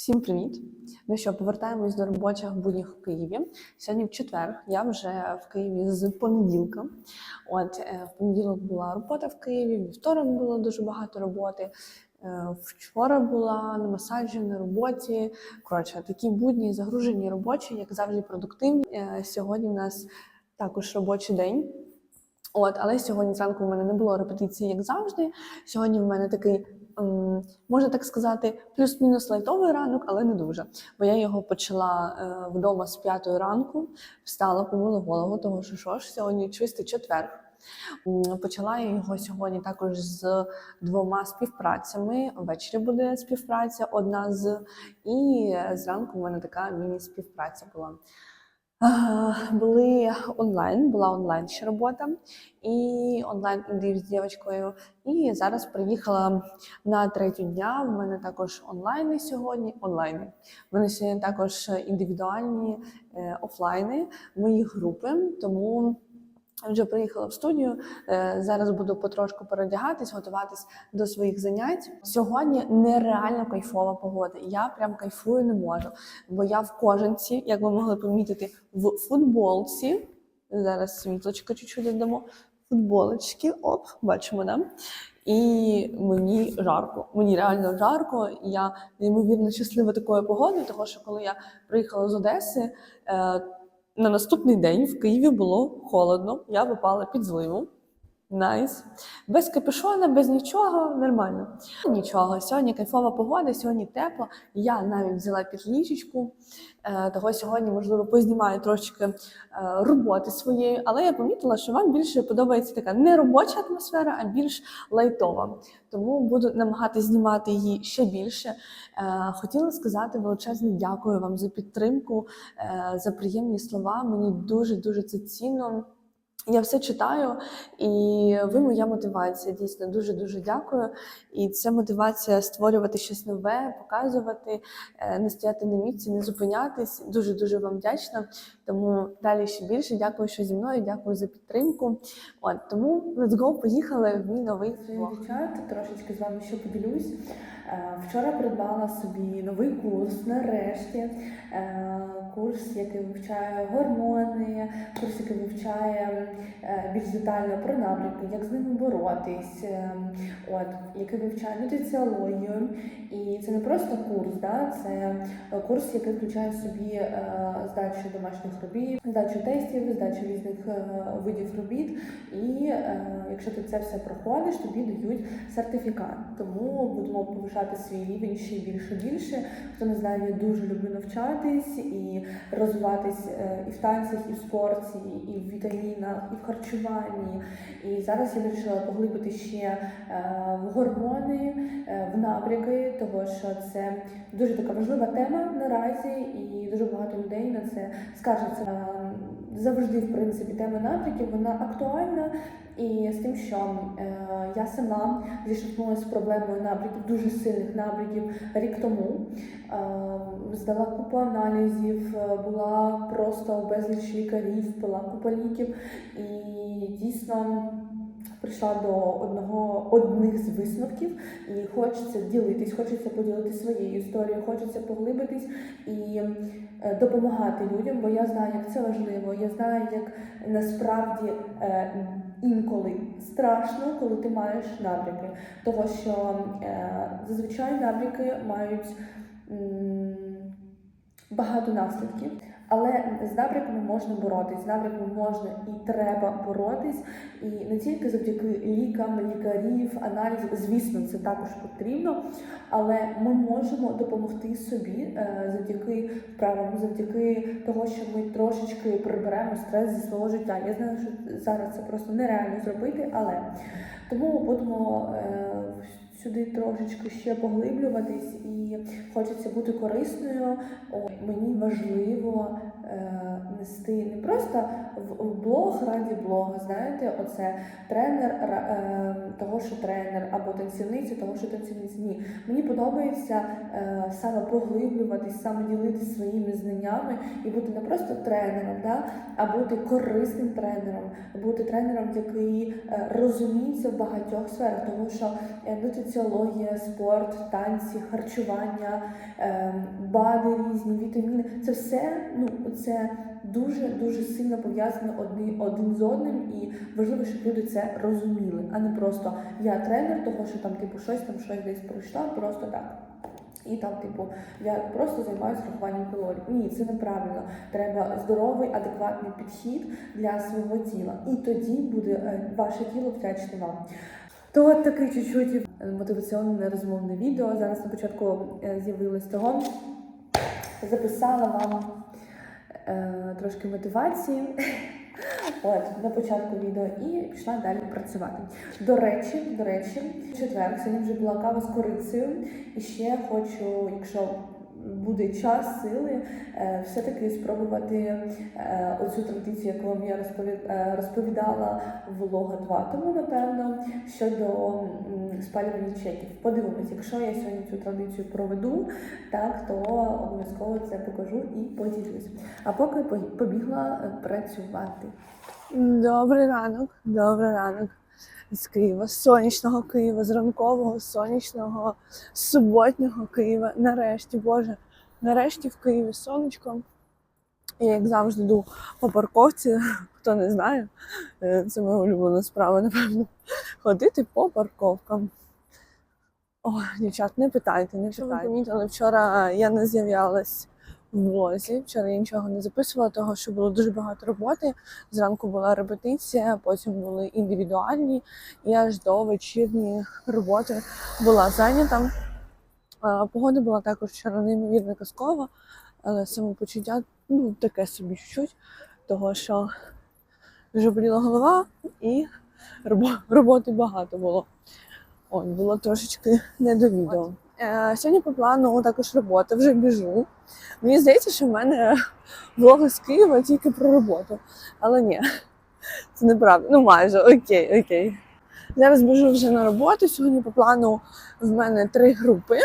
Всім привіт! Ну що, повертаємось до робочих буднів в Києві. Сьогодні в четвер. Я вже в Києві з понеділка. От е, в понеділок була робота в Києві, вівторок було дуже багато роботи. е, Вчора була на масажі на роботі. Коротше, такі будні загружені робочі, як завжди, продуктивні. Е, Сьогодні в нас також робочий день. От, але сьогодні зранку в мене не було репетиції, як завжди. Сьогодні в мене такий, можна так сказати, плюс-мінус лайтовий ранок, але не дуже. Бо я його почала е, вдома з п'ятої ранку, встала, помила голову, тому що що ж, сьогодні чистий четвер. Почала я його сьогодні також з двома співпрацями. Ввечері буде співпраця, одна з і зранку в мене така міні-співпраця була. Були онлайн, була онлайн ще робота, і онлайн індив з дівчинкою. І зараз приїхала на третю дня. В мене також онлайни сьогодні. Онлайни. В мене сьогодні також індивідуальні е, офлайни, мої групи. Тому вже приїхала в студію. Е, Зараз буду потрошку переодягатись, готуватись до своїх занять. Сьогодні нереально кайфова погода. Я прям кайфую не можу, бо я в кожанці, як ви могли помітити, в футболці. Зараз світлочко чуть-чуть додамо. Футболочки, оп, бачимо, да? І мені жарко. Мені реально жарко. Я неймовірно щаслива такою погодою, тому що коли я приїхала з Одеси, е, на наступний день в Києві було холодно. Я випала під зливу. Найс. Без капюшона, без нічого, нормально. Нічого. Сьогодні кайфова погода, сьогодні тепло. Я навіть взяла під ліжечку. Е, Того сьогодні, можливо, познімаю трошечки е, роботи своєї, але я помітила, що вам більше подобається така не робоча атмосфера, а більш лайтова. Тому буду намагатися знімати її ще більше. Е, Хотіла сказати величезне дякую вам за підтримку, за приємні слова. Мені дуже дуже це цінно. Я все читаю, і ви моя мотивація. Дійсно, дуже дуже дякую. І це мотивація створювати щось нове, показувати, е, не стояти на місці, не зупинятись. Дуже дуже вам вдячна. Тому далі ще більше. Дякую, що зі мною. Дякую за підтримку. От тому let's go, поїхали в мій новий. Дівчат, трошечки з вами ще поділюсь. Е, Вчора придбала собі новий курс, нарешті. Курс, який вивчає гормони, курс, який вивчає е, більш детально про набряки, як з ними боротись, е, от, який вивчає нутриціологію. І це не просто курс, да? це курс, який включає в собі е, здачу домашніх робіт, здачу тестів, здачу різних е, видів робіт. І якщо ти це все проходиш, тобі дають сертифікат. Тому будемо повишати свій рівень ще більше більше. Хто не знає, я дуже люблю навчатись і розвиватись е, і в танцях, і в спорті, і в вітамінах, і в харчуванні. І зараз я вирішила поглибити ще е, в гормони, е, в напряки, того що це дуже така важлива тема наразі, і дуже багато людей на це скаржаться. Завжди, в принципі, тема напрямків вона актуальна. І з тим, що е, я сама зіштовхнулася з проблемою напрямків, дуже сильних напрямків рік тому. Е, здала купу аналізів, е, була просто у безліч лікарів, пила купа ліків і дійсно. Прийшла до одного одних з висновків, і хочеться ділитись, хочеться поділитися своєю історією, хочеться поглибитись і е, допомагати людям, бо я знаю, як це важливо. Я знаю, як насправді е, інколи страшно, коли ти маєш набряки, того що е, зазвичай набряки мають багато наслідків. Але з набряками можна боротись, з набряками можна і треба боротись, і не тільки завдяки лікам, лікарів, аналізів, звісно, це також потрібно, але ми можемо допомогти собі е, завдяки вправам, завдяки того, що ми трошечки приберемо стрес зі свого життя. Я знаю, що зараз це просто нереально зробити, але тому будемо е, сюди трошечки ще поглиблюватись і хочеться бути корисною. Мені важливо нести не просто в, блог раді блога, знаєте, оце тренер е, того, що тренер, або танцівниця того, що танцівниця. Ні, мені подобається е, саме поглиблюватись, саме ділитися своїми знаннями і бути не просто тренером, да, а бути корисним тренером, бути тренером, який е, розуміється в багатьох сферах, тому що е, нутриціологія, спорт, танці, харчування, е, БАДи різні, вітаміни це все ну це дуже дуже сильно пов'язано одні один з одним, і важливо, щоб люди це розуміли, а не просто я тренер того, що там типу щось там щось десь пройшла, просто так. І там, типу, я просто займаюся рахуванням калорій. Ні, це неправильно. Треба здоровий, адекватний підхід для свого тіла. І тоді буде е, ваше тіло вдячне вам. То от таке чуть-чуть мотиваційне розмовне відео. Зараз на початку е, з'явилось того. Записала вам трошки мотивації. От, на початку відео і пішла далі працювати. До речі, до речі, четвер сьогодні вже була кава з корицею. І ще хочу, якщо буде час, сили, е, все-таки спробувати е, оцю традицію, яку я е, розповідала влога 2. Тому, напевно, щодо спалювання чеків. Подивимось, якщо я сьогодні цю традицію проведу, так то обов'язково це покажу і поділюсь. А поки по- побігла працювати. Добрий ранок, добрий ранок з Києва, з сонячного Києва, з ранкового, сонячного, суботнього Києва. Нарешті, Боже, нарешті в Києві сонечко. Я, як завжди, йду по парковці. Хто не знає, е, це моя улюблена справа, напевно. Ходити по парковкам. О, дівчат, не питайте, не питайте. Помітили, вчора я не з'являлась в блозі. Вчора я нічого не записувала, того що було дуже багато роботи. Зранку була репетиція, потім були індивідуальні, і аж до вечірньої роботи була зайнята. Погода була також вчора неймовірно казкова, але самопочуття ну, таке собі чуть, того що дуже боліла голова і роботи багато було. От, було трошечки не. Е, Сьогодні по плану також робота, вже біжу. Мені здається, що в мене влоги з Києва тільки про роботу. Але ні, це неправда. Ну майже окей, окей. Зараз біжу вже на роботу. Сьогодні по плану в мене три групи,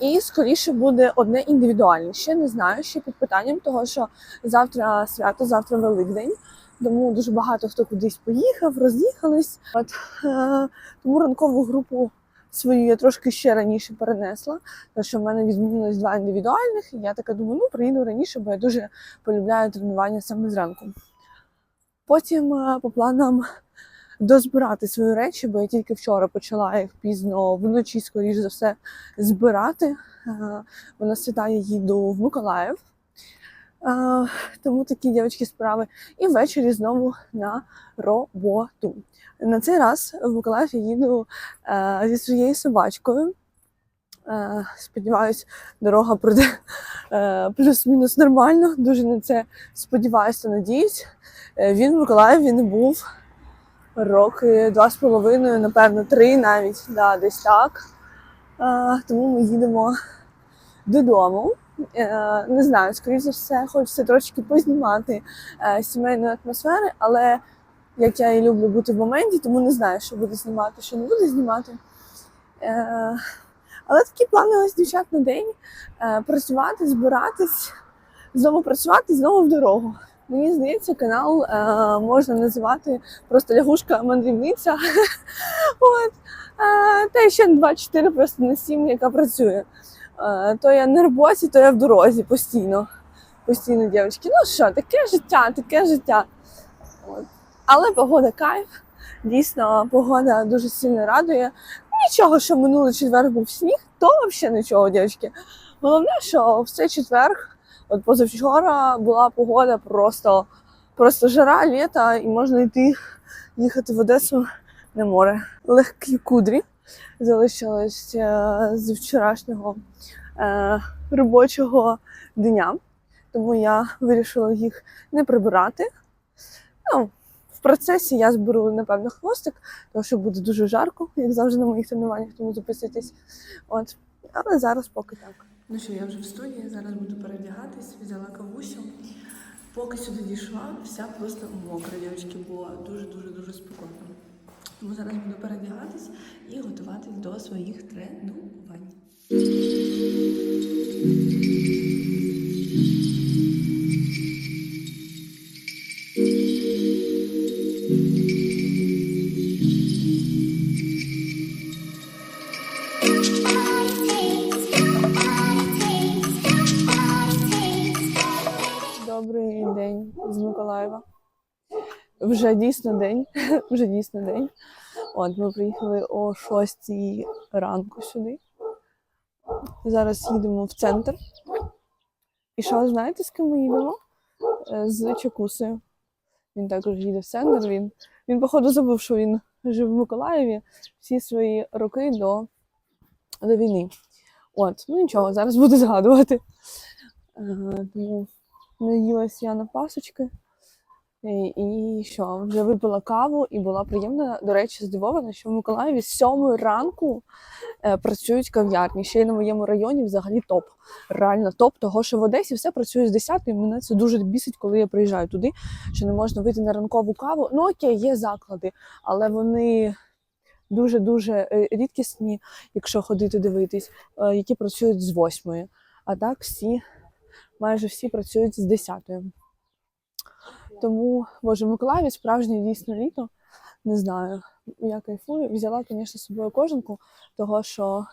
і скоріше буде одне індивідуальне. Ще не знаю, ще під питанням, того що завтра свято, завтра Великдень. Тому дуже багато хто кудись поїхав, роз'їхались. От е, тому ранкову групу свою я трошки ще раніше перенесла, тому що в мене відмінилось два індивідуальних, і я така думаю, ну приїду раніше, бо я дуже полюбляю тренування саме зранку. Потім е, по планам дозбирати свої речі, бо я тільки вчора почала їх пізно вночі, скоріш за все, збирати. Е, Вона свята їду в Миколаїв. Е, Тому такі дівчатки справи. І ввечері знову на роботу. На цей раз в Миколаїв я їду е, зі своєю собачкою. Е, сподіваюсь, дорога пройде е, плюс-мінус нормально. Дуже на це сподіваюся, надіюсь. Він в Миколаєві не був роки два з половиною, напевно, три навіть, да, десь так. Е, тому ми їдемо додому. Е, не знаю, скоріш за все, хочеться трошки познімати е, сімейної атмосфери, але як я і люблю бути в моменті, тому не знаю, що буду знімати, що не буду знімати. Е, але такі плани ось дівчат на день працювати, збиратись, знову працювати, знову в дорогу. Мені здається, канал е, можна називати просто лягушка мандрівниця. От. Е, та ще 2-4 просто на 7, яка працює. Е, то я на роботі, то я в дорозі постійно. Постійно, дівчатки. Ну що, таке життя, таке життя. От. Але погода кайф. Дійсно, погода дуже сильно радує. Нічого, що минулий четвер був сніг, то взагалі нічого, дівчатки. Головне, що в цей четвер, от позавчора, була погода просто, просто жара, літа, і можна йти їхати в Одесу на море. Легкі кудрі залишились е, з вчорашнього е, робочого дня, тому я вирішила їх не прибирати. Ну, в процесі я зберу, напевно, хвостик, тому що буде дуже жарко, як завжди на моїх тренуваннях, тому записуйтесь. От. Але зараз поки так. Ну що, я вже в студії, зараз буду перевдягатись, взяла кавусю. Поки сюди дійшла, вся просто мокра, дівчатки, було дуже-дуже-дуже спекотно. Тому зараз буду передягатись і готуватись до своїх тренувань. Добрий день з Миколаєва. Вже дійсно день. Вже дійсно день. От ми приїхали о 6 ранку сюди. Зараз їдемо в центр. І що, знаєте, з ким ми їдемо? Е, З Чекусею. Він також їде в центр. Він, він походу, забув, що він жив в Миколаєві всі свої роки до, до війни. От, ну нічого, зараз буду згадувати. Е, Тому наїлась я на пасочки. І, і що, вже випила каву і була приємна, до речі, здивована, що в Миколаєві з 7 ранку е, працюють кав'ярні. Ще й на моєму районі взагалі топ. Реально топ, того що в Одесі все працює з 10 і мене це дуже бісить, коли я приїжджаю туди, що не можна вийти на ранкову каву. Ну окей, є заклади, але вони дуже-дуже е, рідкісні, якщо ходити дивитись, е, які працюють з 8. А так всі, майже всі працюють з 10. Тому, боже, в Миколаєві справжнє дійсно літо. Не знаю, я кайфую. Взяла, звісно, з собою кожанку, того що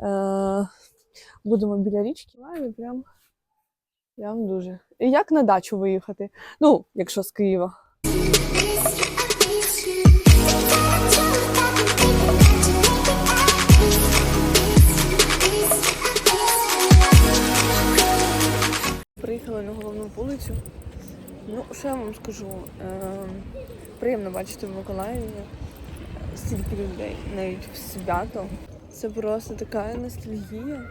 е, будемо біля річки. Миколаєві прям, прям дуже. І як на дачу виїхати? Ну, якщо з Києва. Приїхали на головну вулицю. Ну, що я вам скажу? Е, приємно бачити в Миколаєві стільки людей, навіть в свято. Це просто така ностальгія.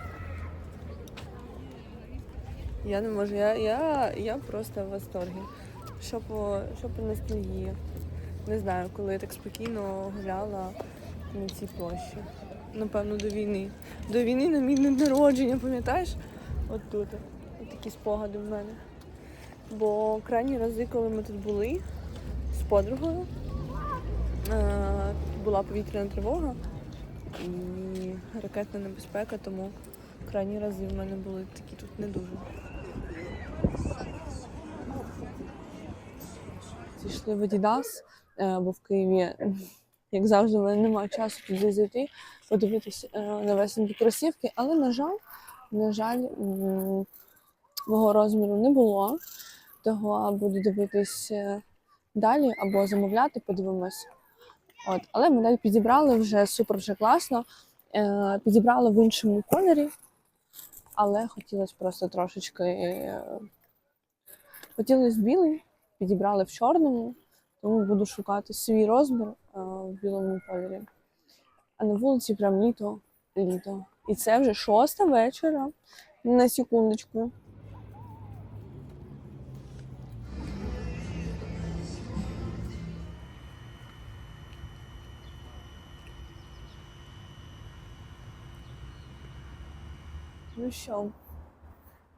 Я не можу, я, я, я просто в восторгі. Що по, що по ностальгії? Не знаю, коли я так спокійно гуляла на цій площі. Напевно, до війни. До війни на мій день народження, пам'ятаєш? От тут. От такі спогади в мене. Бо крайні рази, коли ми тут були з подругою, е, була повітряна тривога і ракетна небезпека, тому крайні рази в мене були такі тут не дуже. Зійшли в Adidas, е, бо в Києві, як завжди, в мене немає часу туди зайти, подивитися е, новесенькі кросівки, але, на жаль, на жаль, мого розміру не було. Того буду дивитись е, далі або замовляти, подивимось. От, але модель підібрали вже супер вже класно. Е, підібрали в іншому кольорі, але хотілося просто трошечки. Е, хотілося білий, підібрали в чорному, тому буду шукати свій розмір е, в білому кольорі. А на вулиці прям літо, літо. І це вже шоста вечора. На секундочку. Ну що,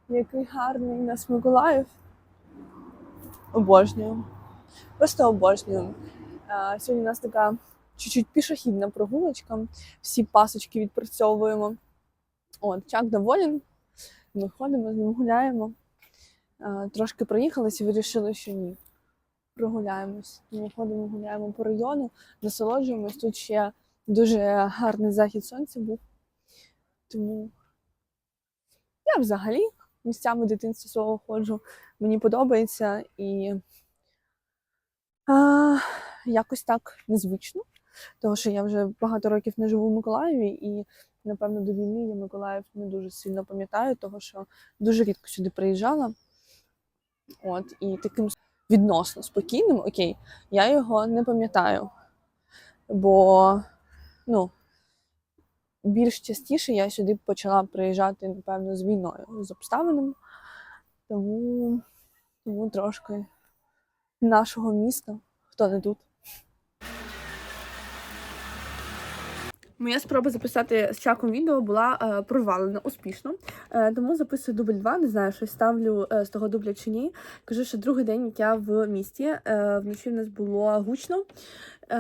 який гарний у нас Миколаїв. Обожнюю. Просто обожнюю. Сьогодні у нас така чуть-чуть пішохідна прогулочка. Всі пасочки відпрацьовуємо. От, Чак доволен. Ми ходимо, з ним гуляємо. Трошки проїхалися і вирішили, що ні. Прогуляємось. Ми ходимо, гуляємо по району, насолоджуємось. Тут ще дуже гарний захід сонця був. Тому я взагалі місцями дитинства свого ходжу. Мені подобається і а, якось так незвично, тому що я вже багато років не живу в Миколаєві, і, напевно, до війни я Миколаїв не дуже сильно пам'ятаю, тому що дуже рідко сюди приїжджала. От, і таким відносно спокійним, окей, я його не пам'ятаю. Бо, ну, більш частіше я сюди почала приїжджати, напевно, з війною, з обставинами. Тому, тому трошки нашого міста, хто не тут. Моя спроба записати з чаком відео була е, провалена успішно, е, тому записую дубль 2, не знаю, щось ставлю е, з того дубля чи ні. Кажу, що другий день, як я в місті, е, вночі в нас було гучно, е,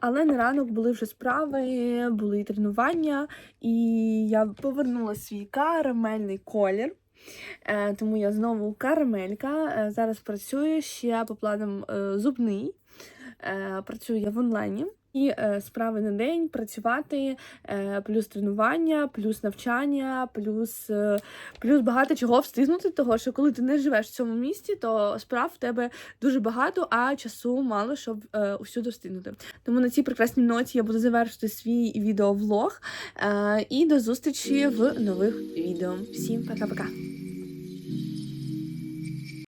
але на ранок були вже справи, були тренування, і я повернула свій карамельний колір. Е, тому я знову карамелька. Е, зараз працюю ще по планам е, зубний. Е, працюю я в онлайні. І е, справи на день працювати, е, плюс тренування, плюс навчання, плюс, е, плюс багато чого встигнути. Того що коли ти не живеш в цьому місті, то справ в тебе дуже багато, а часу мало, щоб усюди встигнути. Тому на цій прекрасній ноті я буду завершити свій відеовлог. І до зустрічі в нових відео. Всім пока-пока!